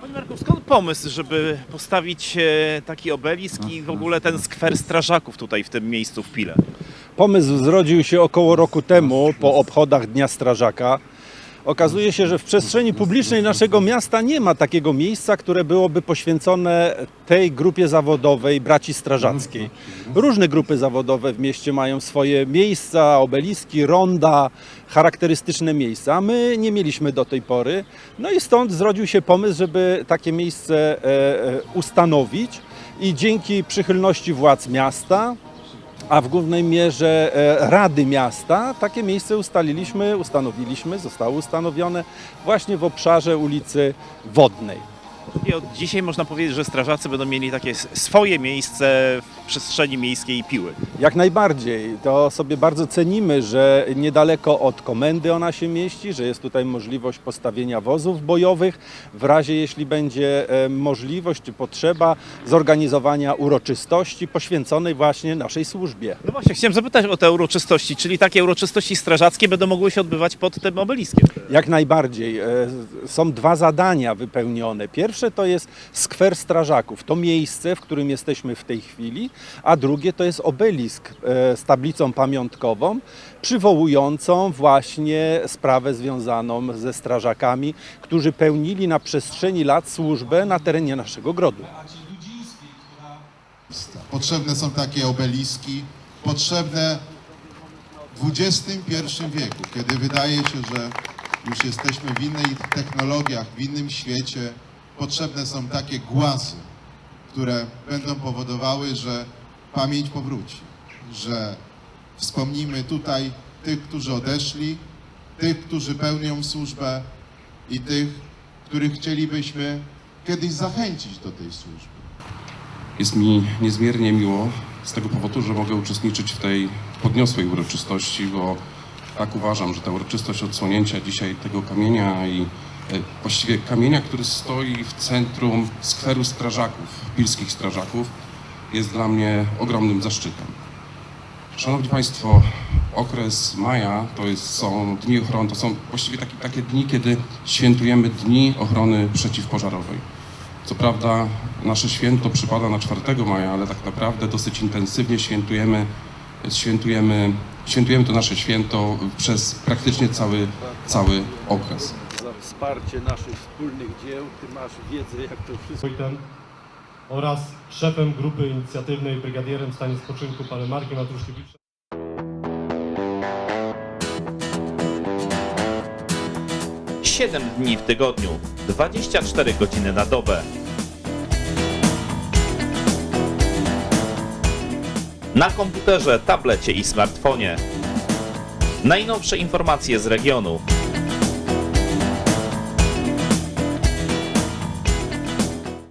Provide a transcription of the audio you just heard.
Panie Marku, skąd pomysł, żeby postawić e, taki obelisk i w ogóle ten skwer strażaków tutaj w tym miejscu w Pile? Pomysł zrodził się około roku temu po obchodach Dnia Strażaka. Okazuje się, że w przestrzeni publicznej naszego miasta nie ma takiego miejsca, które byłoby poświęcone tej grupie zawodowej braci strażackiej. Różne grupy zawodowe w mieście mają swoje miejsca, obeliski, ronda, charakterystyczne miejsca. a My nie mieliśmy do tej pory. No i stąd zrodził się pomysł, żeby takie miejsce e, e, ustanowić i dzięki przychylności władz miasta, a w głównej mierze e, Rady Miasta takie miejsce ustaliliśmy, ustanowiliśmy, zostało ustanowione właśnie w obszarze ulicy Wodnej. I od dzisiaj można powiedzieć, że strażacy będą mieli takie swoje miejsce w przestrzeni miejskiej Piły. Jak najbardziej. To sobie bardzo cenimy, że niedaleko od komendy ona się mieści, że jest tutaj możliwość postawienia wozów bojowych w razie jeśli będzie e, możliwość czy potrzeba zorganizowania uroczystości poświęconej właśnie naszej służbie. No właśnie, chciałem zapytać o te uroczystości, czyli takie uroczystości strażackie będą mogły się odbywać pod tym obeliskiem. Jak najbardziej. E, Są dwa zadania wypełnione. Pierwsze to jest skwer strażaków, to miejsce, w którym jesteśmy w tej chwili, a drugie to jest obelisk e, z tablicą pamiątkową, przywołującą właśnie sprawę związaną ze strażakami, którzy pełnili na przestrzeni lat służbę na terenie naszego grodu. Potrzebne są takie obeliski, potrzebne w XXI wieku, kiedy wydaje się, że już jesteśmy w innych technologiach, w innym świecie. Potrzebne są takie głazy, które będą powodowały, że pamięć powróci, że wspomnimy tutaj tych, którzy odeszli, tych, którzy pełnią służbę i tych, których chcielibyśmy kiedyś zachęcić do tej służby. Jest mi niezmiernie miło z tego powodu, że mogę uczestniczyć w tej podniosłej uroczystości, bo tak uważam, że ta uroczystość odsłonięcia dzisiaj tego kamienia i właściwie kamienia, który stoi w centrum skweru strażaków, pilskich strażaków, jest dla mnie ogromnym zaszczytem. Szanowni Państwo, okres maja to jest, są dni ochrony, to są właściwie takie, takie dni, kiedy świętujemy dni ochrony przeciwpożarowej. Co prawda nasze święto przypada na 4 maja, ale tak naprawdę dosyć intensywnie świętujemy, świętujemy, świętujemy to nasze święto przez praktycznie cały, cały okres. Wsparcie naszych wspólnych dzieł, ty masz wiedzę, jak to wszystko wójtem oraz szefem grupy inicjatywnej brygadierem w stanie spoczynku panem Markiem Matruszkiewiczem. Siedem dni w tygodniu, 24 godziny na dobę. Na komputerze, tablecie i smartfonie. Najnowsze informacje z regionu.